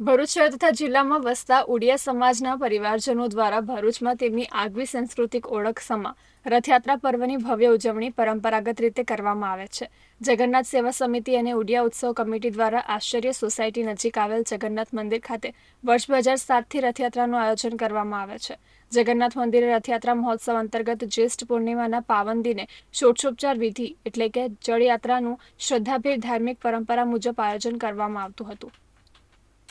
ભરૂચ શહેર તથા જિલ્લામાં વસતા ઉડિયા સમાજના પરિવારજનો દ્વારા ભરૂચમાં તેમની આગવી સાંસ્કૃતિક ઓળખ સમા રથયાત્રા પર્વની ભવ્ય ઉજવણી પરંપરાગત રીતે કરવામાં આવે છે. જગન્નાથ સેવા સમિતિ અને ઉડિયા ઉત્સવ કમિટી દ્વારા આશ્ચર્ય સોસાયટી નજીક આવેલ જગન્નાથ મંદિર ખાતે વર્ષ બે હજાર સાતથી રથયાત્રાનું આયોજન કરવામાં આવે છે. જગન્નાથ મંદિરે રથયાત્રા મહોત્સવ અંતર્ગત જ્યેષ્ઠ પૂર્ણિમાના પાવન દિને ષોડશોપચાર વિધિ એટલે કે જળયાત્રાનું શ્રદ્ધાભેર ધાર્મિક પરંપરા મુજબ આયોજન કરવામાં આવતું હતું.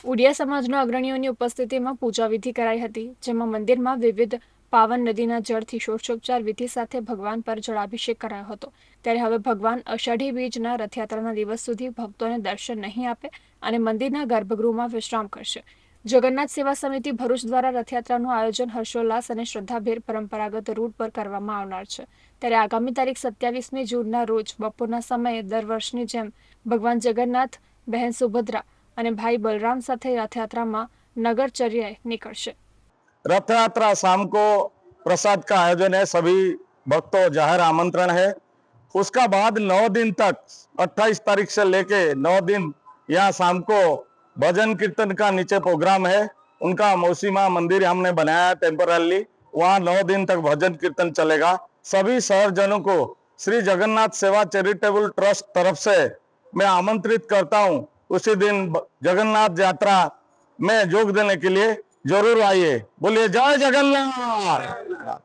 ઉડિયા સમાજના અગ્રણીઓની ઉપસ્થિતિમાં પૂજા વિધિ કરાઈ હતી, જેમાં મંદિરમાં વિવિધ પાવન નદીના જળથી ષોડશોપચાર વિધિ સાથે ભગવાન પર જળાભિષેક કરાયો હતો. ત્યારે હવે ભગવાન અષાઢી બીજના રથયાત્રાના દિવસ સુધી ભક્તોને દર્શન નહીં આપે અને મંદિરના ગર્ભગૃહમાં વિશ્રામ કરશે. જગન્નાથ સેવા સમિતિ ભરૂચ દ્વારા રથયાત્રાનું આયોજન હર્ષોલ્લાસ અને શ્રદ્ધાભેર પરંપરાગત રૂટ પર કરવામાં આવનાર છે. ત્યારે આગામી તારીખ સત્યાવીસમી જૂનના રોજ બપોરના સમયે દર વર્ષની જેમ ભગવાન જગન્નાથ, બહેન સુભદ્રા અને ભાઈ બલરામ સાથે રથયાत्राમાં नगरचर्या निकलશે रथयात्रा शाम को प्रसाद का आयोजन है सभी भक्तों ज़ाहिर आमंत्रण है उसका बाद नौ दिन तक 28 तारीख से लेके नौ दिन यहाँ शाम को भजन कीर्तन का नीचे प्रोग्राम है उनका मौसीमा मंदिर हमने बनाया टेम्परली वहाँ नौ दिन तक भजन कीर्तन चलेगा सभी शहरजनों को श्री जगन्नाथ सेवा चैरिटेबल ट्रस्ट तरफ़ से मैं आमंत्रित करता हूँ उसी दिन ब- जगन्नाथ यात्रा में जोग देने के लिए जरूर आइए बोलिए जय जगन्नाथ